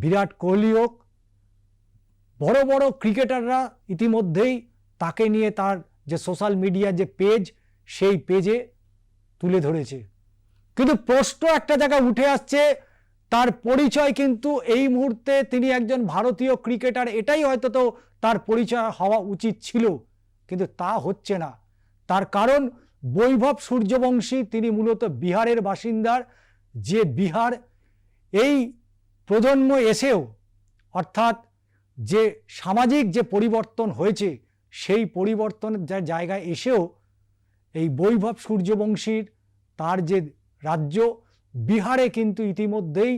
বিরাট কোহলি হোক, বড় বড় ক্রিকেটাররা ইতিমধ্যেই তাকে নিয়ে তার যে সোশ্যাল মিডিয়ার যে পেজ, সেই পেজে তুলে ধরেছে। কিন্তু প্রশ্ন একটা জায়গায় উঠে আসছে, তার পরিচয় কিন্তু এই মুহূর্তে তিনি একজন ভারতীয় ক্রিকেটার, এটাই হয়তো তো তার পরিচয় হওয়া উচিত ছিল, কিন্তু তা হচ্ছে না। তার কারণ, বৈভব সূর্যবংশী, তিনি মূলত বিহারের বাসিন্দার, যে বিহার, এই প্রজন্ম এসেও, অর্থাৎ যে সামাজিক যে পরিবর্তন হয়েছে, সেই পরিবর্তনের জায়গায় এসেও, এই বৈভব সূর্যবংশীর তার যে রাজ্য, বিহারে কিন্তু ইতিমধ্যেই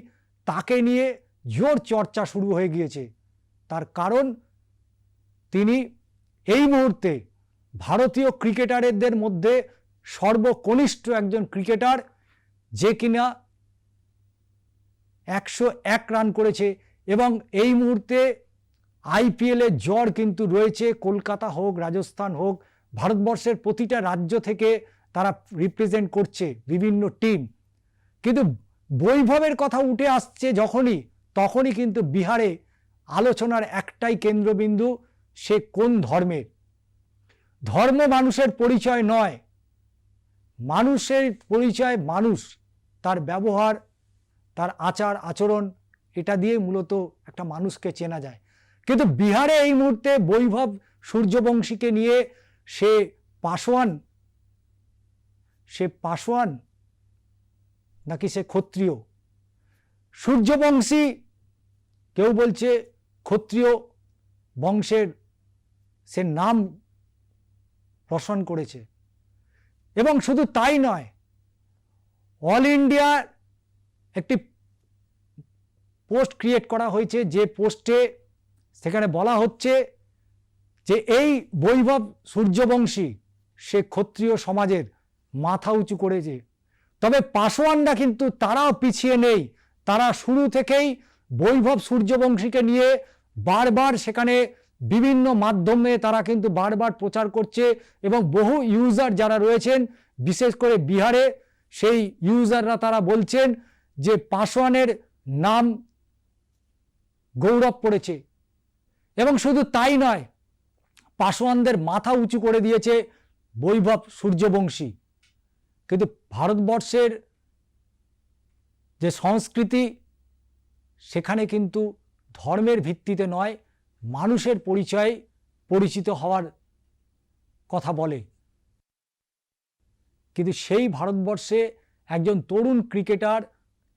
তাকে নিয়ে জোর চর্চা শুরু হয়ে গিয়েছে। তার কারণ, তিনি এই মুহূর্তে ভারতীয় ক্রিকেটারদের মধ্যে সর্বকনিষ্ঠ একজন ক্রিকেটার, যে কিনা একশো এক রান করেছে এবং এই মুহূর্তে আইপিএলের জ্বর কিন্তু রয়েছে। কলকাতা হোক, রাজস্থান হোক, ভারতবর্ষের প্রতিটা রাজ্য থেকে তারা রিপ্রেজেন্ট করছে বিভিন্ন টিম কিন্তু বৈভবের কথা উঠে আসছে যখনই, তখনই কিন্তু বিহারে আলোচনার একটাই কেন্দ্রবিন্দু, সে কোন ধর্মের ধর্ম মানুষের পরিচয় নয়। মানুষের পরিচয় মানুষ, তার ব্যবহার তার আচার, আচরণ, এটা দিয়ে মূলত একটা মানুষকে চেনা যায়। কিন্তু বিহারে এই মুহূর্তে বৈভব সূর্যবংশীকে নিয়ে সে পাশোয়ান সে পাশোয়ান নাকি সে ক্ষত্রিয়? সূর্যবংশী কেউ বলছে ক্ষত্রিয় বংশের সে নাম রোশন করেছে। এবং শুধু তাই নয়, অল ইন্ডিয়ার একটি পোস্ট ক্রিয়েট করা হয়েছে যে পোস্টে সেখানে বলা হচ্ছে যে এই বৈভব সূর্যবংশী সে ক্ষত্রিয় সমাজের মাথা উঁচু করেছে। তবে পাশোয়ানরা কিন্তু তারাও পিছিয়ে নেই। তারা শুরু থেকেই বৈভব সূর্যবংশীকে নিয়ে বারবার সেখানে বিভিন্ন মাধ্যমে তারা কিন্তু বারবার প্রচার করছে এবং বহু ইউজার যারা রয়েছেন, বিশেষ করে বিহারে, সেই ইউজাররা তারা বলছেন যে পাশোয়ানের নাম গৌরব পড়েছে। এবং শুধু তাই নয় পাশোয়ানদের মাথা উঁচু করে দিয়েছে বৈভব সূর্যবংশী। কিন্তু ভারতবর্ষের যে সংস্কৃতি, সেখানে কিন্তু ধর্মের ভিত্তিতে নয়, মানুষের পরিচয় পরিচিত হওয়ার কথা বলে। কিন্তু সেই ভারতবর্ষে একজন তরুণ ক্রিকেটার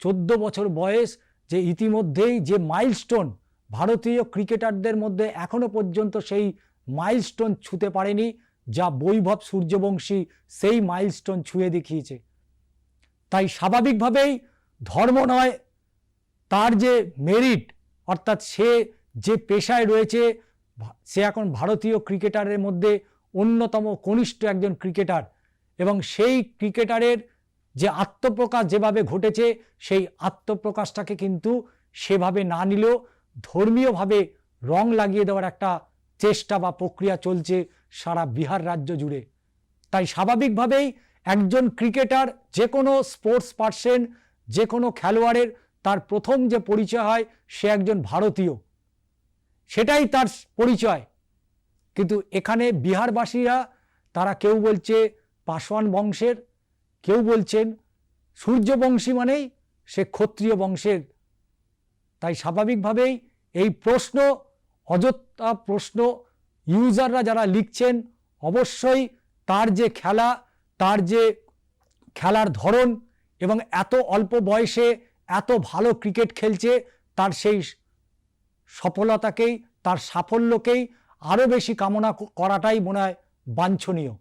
চোদ্দ বছর বয়স যে ইতিমধ্যেই যে মাইলস্টোন ভারতীয় ক্রিকেটারদের মধ্যে এখনও পর্যন্ত সেই মাইলস্টোন ছুঁতে পারেনি, যা বৈভব সূর্যবংশী সেই মাইলস্টোন ছুঁয়ে দেখিয়েছে। তাই স্বাভাবিকভাবেই ধর্ম নয়, তার যে মেরিট, অর্থাৎ সে যে পেশায় রয়েছে সে এখন ভারতীয় ক্রিকেটারের মধ্যে অন্যতম কনিষ্ঠ একজন ক্রিকেটার এবং সেই ক্রিকেটারের যে আত্মপ্রকাশ যেভাবে ঘটেছে, সেই আত্মপ্রকাশটাকে কিন্তু সেভাবে না নিলেও ধর্মীয়ভাবে রং লাগিয়ে দেওয়ার একটা চেষ্টা বা প্রক্রিয়া চলছে সারা বিহার রাজ্য জুড়ে। তাই স্বাভাবিকভাবেই একজন ক্রিকেটার, যে কোনো স্পোর্টস পার্সন যে কোনো খেলোয়াড়ের তার প্রথম যে পরিচয় হয়, সে একজন ভারতীয়। সেটাই তার পরিচয়। কিন্তু এখানে বিহারবাসীরা, তারা কেউ বলছে পাশওয়ান বংশের কেউ বলছেন সূর্যবংশী মানেই সে ক্ষত্রিয় বংশের। তাই স্বাভাবিকভাবেই এই প্রশ্ন, অযথা প্রশ্ন ইউজাররা যারা লিখছেন, অবশ্যই তার যে খেলা, তার যে খেলার ধরন এবং এত অল্প বয়সে এত ভালো ক্রিকেট খেলছে, তার সেই সফলতাকেই, তার সাফল্যকেই আরও বেশি কামনা করাটাই মনে হয় বাঞ্ছনীয়।